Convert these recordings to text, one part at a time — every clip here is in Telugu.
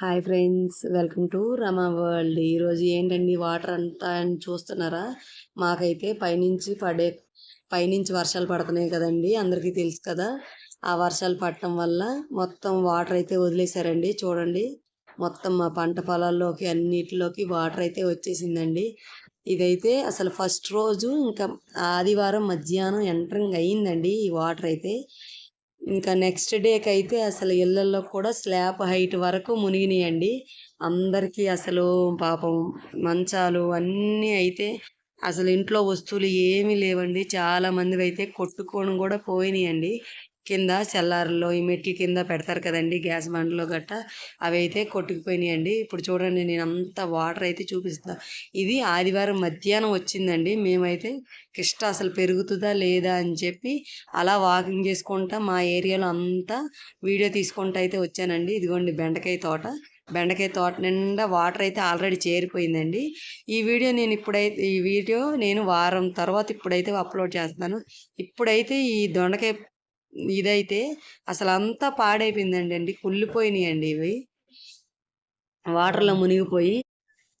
Hi friends welcome to Rama world. ఈరోజు ఏంటండి? వాటర్ అంతా అని చూస్తున్నారా? మాకైతే పైనుంచి పడే పైనుంచి వర్షాలు పడుతున్నాయి కదండి అందరికీ తెలుసు కదా. ఆ వర్షాలు పడటం వల్ల మొత్తం వాటర్ అయితే వదిలేశారండి. చూడండి మొత్తం మా పంట పొలాల్లోకి అన్నిటిలోకి వాటర్ అయితే వచ్చేసిందండి. ఇదైతే అసలు ఫస్ట్ రోజు ఇంకా ఆదివారం మధ్యాహ్నం ఎంటరింగ్ అయ్యిందండి ఈ వాటర్ అయితే. ఇంకా నెక్స్ట్ డేకి అయితే అసలు ఇళ్ళల్లో కూడా స్లాబ్ హైట్ వరకు మునిగినాయండి. అందరికీ అసలు పాపం మంచాలు అన్నీ అయితే అసలు ఇంట్లో వస్తువులు ఏమీ లేవండి. చాలా మంది అయితే కొట్టుకొని కూడా పోయినాయండి. కింద సెల్లార్లో ఈ మెట్ల కింద పెడతారు కదండి గ్యాస్ బండ్లో గట్ట. అవి అయితే కొట్టుకుపోయినాయండి. ఇప్పుడు చూడండి నేను అంత వాటర్ అయితే చూపిస్తాను ఇది ఆదివారం మధ్యాహ్నం వచ్చిందండి. మేమైతే కృష్ణ అసలు పెరుగుతుందా లేదా అని చెప్పి అలా వాకింగ్ చేసుకుంటా మా ఏరియాలో అంతా వీడియో తీసుకుంటూ అయితే వచ్చానండి. ఇదిగోండి బెండకాయ తోట. బెండకాయ తోట నిండా వాటర్ అయితే ఆల్రెడీ చేరిపోయిందండి. ఈ వీడియో నేను ఇప్పుడైతే ఈ వీడియో నేను వారం తర్వాత ఇప్పుడైతే అప్లోడ్ చేస్తాను ఇప్పుడైతే ఈ దొండకాయ ఇదైతే అసలు అంతా పాడైపోయిందండి అండి కుళ్ళిపోయినాయండి ఇవి. వాటర్లో మునిగిపోయి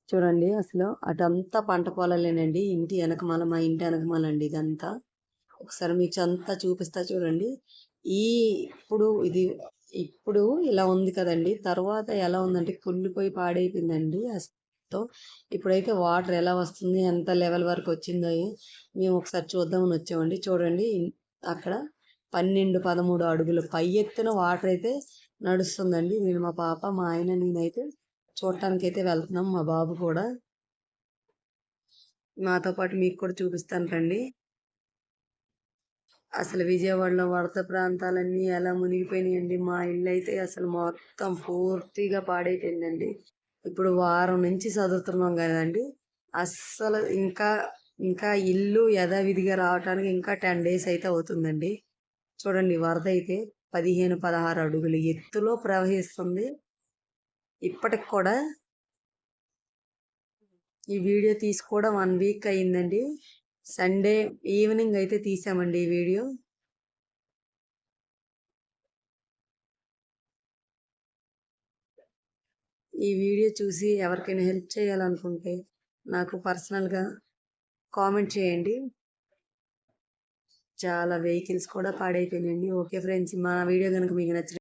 చూడండి అసలు అటంతా పంట పొలాలేనండి. ఇంటి వెనకమాల మా ఇంటి వెనకమాల అండి ఇదంతా. ఒకసారి మీకు అంతా చూపిస్తా చూడండి. ఈ ఇప్పుడు ఇది ఇప్పుడు ఇలా ఉంది కదండి. తర్వాత ఎలా ఉందంటే కుళ్ళిపోయి పాడైపోయిందండి అసలు. ఇప్పుడైతే వాటర్ ఎలా వస్తుంది ఎంత లెవెల్ వరకు వచ్చిందో మేము ఒకసారి చూద్దామని వచ్చామండి. చూడండి అక్కడ పన్నెండు పదమూడు అడుగులు. పై ఎత్తున వాటర్ అయితే నడుస్తుందండి. నేను మా పాప మా ఆయన నేనైతే చూడటానికి అయితే వెళ్తున్నాం మా బాబు కూడా. మాతో పాటు మీకు కూడా చూపిస్తాను రండి. అసలు విజయవాడలో వరద ప్రాంతాలన్నీ ఎలా మునిగిపోయినాయండి. మా ఇల్లు అయితే అసలు మొత్తం పూర్తిగా పాడైపోయిందండి. ఇప్పుడు వారం నుంచి చదువుతున్నాం కదండి. అస్సలు ఇంకా ఇంకా ఇల్లు యథావిధిగా రావడానికి ఇంకా టెన్ డేస్ అయితే అవుతుందండి. చూడండి వరద అయితే పదిహేను పదహారు అడుగులు ఎత్తులో ప్రవహిస్తుంది. ఇప్పటికి కూడా ఈ వీడియో తీసి కూడా వన్ వీక్ అయిందండి. సండే ఈవినింగ్ అయితే తీసామండి ఈ వీడియో. ఈ వీడియో చూసి ఎవరికైనా హెల్ప్ చేయాలనుకుంటే నాకు పర్సనల్గా కామెంట్ చేయండి. చాలా వెహికల్స్ కూడా పాడైపోయినాయండి. ఓకే ఫ్రెండ్స్ మా వీడియో కనుక మీకు నచ్చిన